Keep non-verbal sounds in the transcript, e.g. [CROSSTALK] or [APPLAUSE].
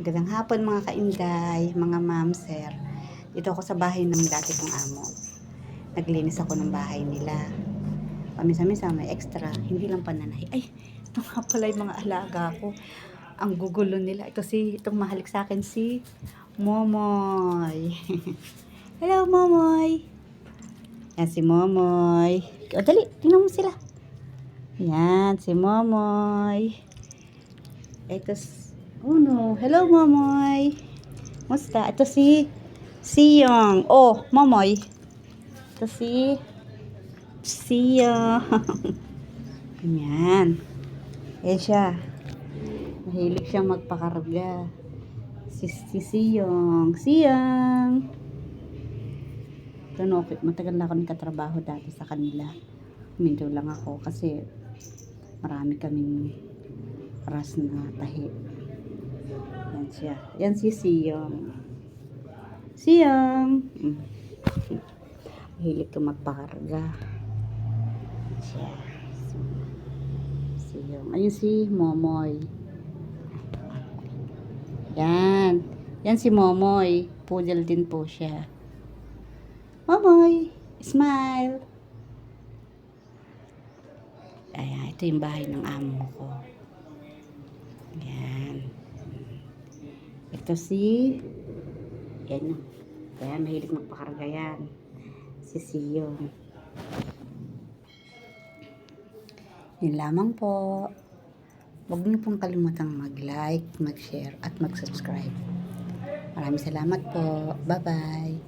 Magandang hapon mga kainday, mga ma'am, sir. Dito ako sa bahay ng dati kong amo. Naglinis ako ng bahay nila. Paminsan-minsan may extra, hindi lang pananay. Ay, ito nga pala yung mga alaga ko. Ang gugulo nila. Ito si, itong mahalik sa akin si Momoy. [LAUGHS] Hello, Momoy. Yan si Momoy. O, dali, tingnan mo sila. Yan, si Momoy. Ito, s- oh no. Hello, Momoy. Musta? Ito si Siyong. Oh, Momoy. Ito si Siyong. [LAUGHS] Yan. Eh siya. Mahilig siyang magpakarga. Si, si Siyong. Siyong. Ito no, matagal na ako nagkatrabaho dati sa kanila. Huminto lang ako kasi marami kaming ras na tahi. Yan siya. Yan si Siyong. Siyong! Mm. Mahilig ka magpakarga. Yan siya. Siyong. Ayun si Momoy. Yan. Yan si Momoy. Poodle din po siya. Momoy! Smile! Ayan, ito yung bahay ng amo ko. Yan. Ito si... Yan yun. Kaya mahilig magpakarga yan. Si Siyon. Yun lamang po. Huwag niyo pong kalimutang mag-like, mag-share, at mag-subscribe. Maraming salamat po. Bye-bye.